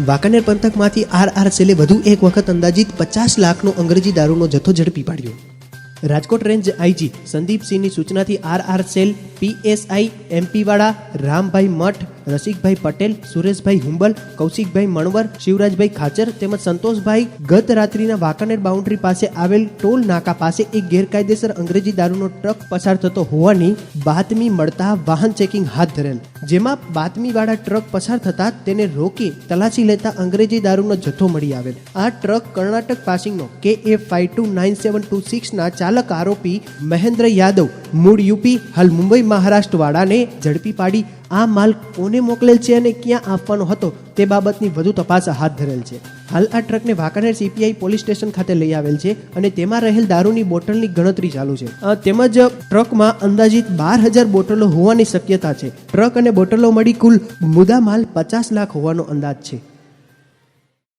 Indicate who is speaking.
Speaker 1: વાંકાનેર પંથકમાંથી R R સેલે વધુ એક વખત અંદાજિત પચાસ લાખનો અંગ્રેજી દારૂનો જથ્થો ઝડપી પાડ્યો. રાજકોટ રેન્જ આઈજી સંદીપસિંહની સૂચનાથી આર આર સેલ પીએસઆઈ, એમપીવાળા રામભાઈ મઠ રસિકભાઈ પટેલ, સુરેશભાઈ હુંબલ, કૌશિકભાઈ મણવર, શિવરાજભાઈ ખાચર તેમજ સંતોષભાઈ ગત રાત્રિના વાંકાનેર બાઉન્ડ્રી પાસે આવેલ ટોલ નાકા પાસે એક ગેરકાયદેસર અંગ્રેજી દારૂનો ટ્રક પસાર થતો હોવાની બાતમી મળતા વાહન ચેકિંગ હાથ ધરેલ. જેમાં બાતમીવાળા ટ્રક પસાર થતા તેને રોકી તલાશી લેતા અંગ્રેજી દારૂનો જથ્થો મળી આવેલ. આ truck Karnataka પાસિંગનો K A five two nine seven two સિક્સના ચાલક આરોપી મહેન્દ્ર યાદવ મૂળ યુપી હાલ મુંબઈ મહારાષ્ટ્રવાળાને ઝડપી પાડી આ માલ કોને મોકલેલ છે અને ક્યાં આપવાનો હતો તે બાબતની વધુ તપાસ હાથ ધરેલ છે. હાલ આ ટ્રકને વાંકાનેર સીપીઆઈ પોલીસ સ્ટેશન ખાતે લઈ આવેલ છે અને તેમાં રહેલ દારૂની બોટલની ગણતરી ચાલુ છે. તેમજ ટ્રકમાં અંદાજિત બાર હજાર બોટલો હોવાની શક્યતા છે. ટ્રક અને બોટલો મળી કુલ મુદ્દામાલ પચાસ લાખ હોવાનો અંદાજ છે.